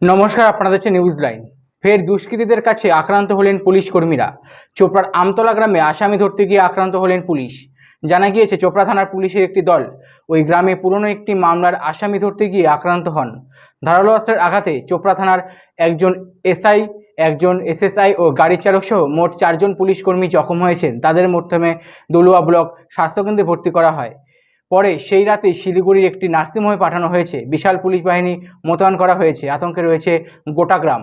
নমস্কার আপনাদের হচ্ছে নিউজ লাইন ফের দুষ্কৃতীদের কাছে আক্রান্ত হলেন পুলিশ কর্মীরা। চোপড়ার আমতলা গ্রামে আসামি ধরতে গিয়ে আক্রান্ত হলেন পুলিশ। জানা গিয়েছে, চোপড়া থানার পুলিশের একটি দল ওই গ্রামে পুরনো একটি মামলার আসামি ধরতে গিয়ে আক্রান্ত হন। ধারালো অস্ত্রের আঘাতে চোপড়া থানার একজন এসআই, একজন এসএসআই ও গাড়ি চালক সহ মোট চারজন পুলিশ কর্মী জখম হয়েছেন। তাদের মাধ্যমে দলুয়া ব্লক স্বাস্থ্যকেন্দ্রে ভর্তি করা হয়। পরে সেই রাতেই শিলিগুড়ির একটি নার্সিংহোমে পাঠানো হয়েছে। বিশাল পুলিশ বাহিনী মোতায়েন করা হয়েছে। আতঙ্কে রয়েছে গোটা গ্রাম।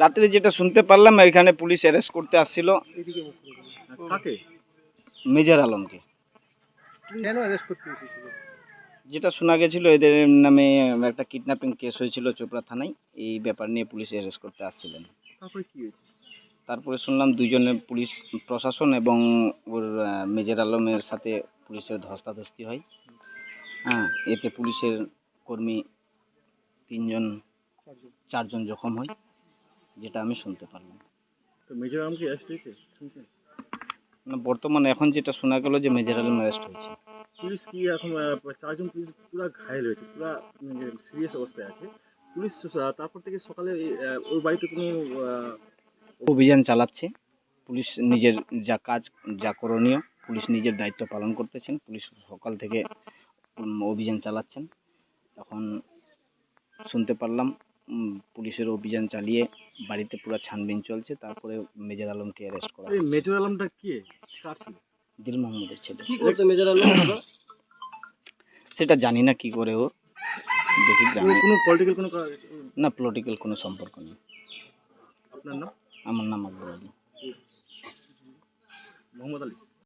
রাত্রে যেটা শুনতে পারলাম এখানে পুলিশ অ্যারেস্ট করতে আসছিল। কাকে? মেজর আলমকে। যেটা শোনা গেছিল এদের নামে একটা কিডন্যাপিং কেস হয়েছিল চোপড়া থানায়। এই ব্যাপার নিয়ে পুলিশ অ্যারেস্ট করতে আসছিলেন। তারপরে কি হয়েছে? তারপরে শুনলাম দুজনের পুলিশ প্রশাসন এবং ওর মেজর আলমের সাথে পুলিশের ধস্তাধস্তি হয়। হ্যাঁ এতে পুলিশের কর্মী তিনজন চারজন জখম হয়। যেটা আমি শুনতে পারলাম। তো মেজর আলম কি অ্যারেস্ট হয়েছে? শুনছেন? মানে বর্তমানে এখন যেটা শোনা গেল যে মেজর আলম অ্যারেস্ট হয়েছে। পুলিশ কি এখন চারজন পুলিশ পুরো ঘায়ল হয়েছে পুরো সিরিয়াস অবস্থায় আছে। পুলিশ তারপর থেকে সকালে ওর বাড়িতে কোনো অভিযান চালাচ্ছে। পুলিশ নিজের যা কাজ যা করণীয় পুলিশ নিজের দায়িত্ব পালন করতেছেন। পুলিশ সকাল থেকে অভিযান চালাচ্ছেন। এখন শুনতে পারলাম পুলিশের অভিযান চালিয়ে বাড়িতে পুরো ছানবিন চলছে তারপরে মেজর আলমকে অ্যারেস্ট করা এই মেজর আলমটা কে? কার ছিল? দিল মোহাম্মদের ছেলে। কি করতে মেজর আলম? সেটা জানি না কি করে ও। দেখি কোনো পলিটিক্যাল কোনো না পলিটিক্যাল কোনো সম্পর্ক নেই। আপনার নাম? আমার নাম আকবর আলী। মোহাম্মদ আলী।